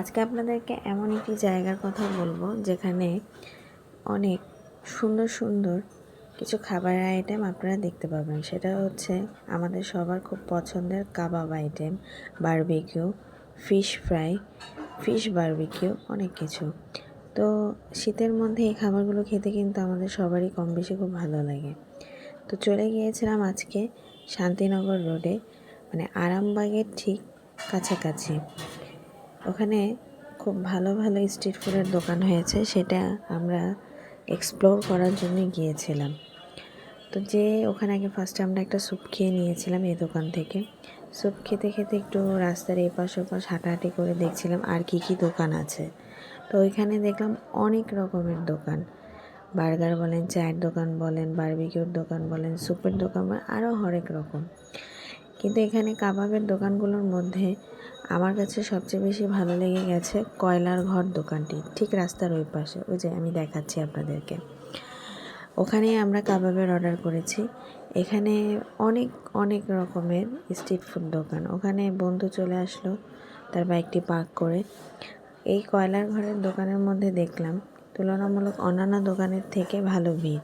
আজকে আপনাদেরকে এমন একটি জায়গার কথা বলব যেখানে অনেক সুন্দর সুন্দর কিছু খাবারের আইটেম আপনারা দেখতে পাবেন। সেটা হচ্ছে আমাদের সবার খুব পছন্দের কাবাব item barbecue fish fry fish barbecue অনেক কিছু। তো শীতের মধ্যে এই খাবারগুলো খেতে কিন্তু আমাদের সবারই কম বেশি খুব ভালো লাগে। তো চলে গিয়েছিলাম আজকে শান্তিনগর রোডে মানে আরামবাগের ঠিক কাছাকাছি। ওখানে খুব ভালো ভালো স্ট্রিট ফুডের দোকান হয়েছে, সেটা আমরা এক্সপ্লোর করার জন্য গিয়েছিলাম। তো যে ওখানে আগে ফার্স্টে আমরা একটা স্যুপ খেয়ে নিয়েছিলাম এই দোকান থেকে। স্যুপ খেতে খেতে একটু রাস্তার এপাশ ওপাশ হাঁটাহাঁটি করে দেখছিলাম আর কি কি দোকান আছে। তো ওইখানে দেখলাম অনেক রকমের দোকান। বার্গার বলেন, চায়ের দোকান বলেন বারবিকিউর দোকান বলেন স্যুপের দোকান বলেন আরও হরেক রকম। কিন্তু এখানে কাবাবের দোকানগুলোর মধ্যে আমার কাছে সবচেয়ে বেশি ভালো লেগে গেছে কয়লার ঘর দোকানটি, ঠিক রাস্তার ওই পাশে। ওই যে আমি দেখাচ্ছি আপনাদেরকে। ওখানেই আমরা কাবাবের অর্ডার করেছি। এখানে অনেক অনেক রকমের স্ট্রিট ফুড দোকান। ওখানে বন্ধু চলে আসলো, তার বাইকটি পার্ক করে। এই কয়লার ঘরের দোকানের মধ্যে দেখলাম, তুলনামূলক অন্যান্য দোকানের থেকে ভালো ভিড়।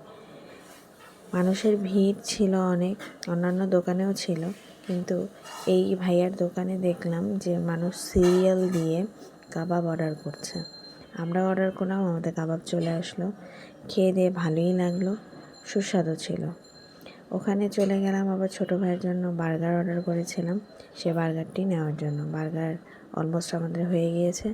মানুষের ভিড় ছিল অনেক, অন্যান্য দোকানেও ছিল। কিন্তু এই ভাইয়ার দোকানে দেখলাম যে মানুষ সিরিয়াল দিয়ে কাবাব অর্ডার করছে। আমরা অর্ডার করলাম, আমাদের কাবাব চলে আসলো। খেয়ে দিয়ে ভালোই লাগল, সুস্বাদু ছিল। ওখানে চলে গেলাম, আবার ছোটো ভাইয়ের জন্য বার্গার অর্ডার করেছিলাম। সে বার্গারটি নেওয়ার জন্য। বার্গার অলমোস্ট আমাদের হয়ে গিয়েছে।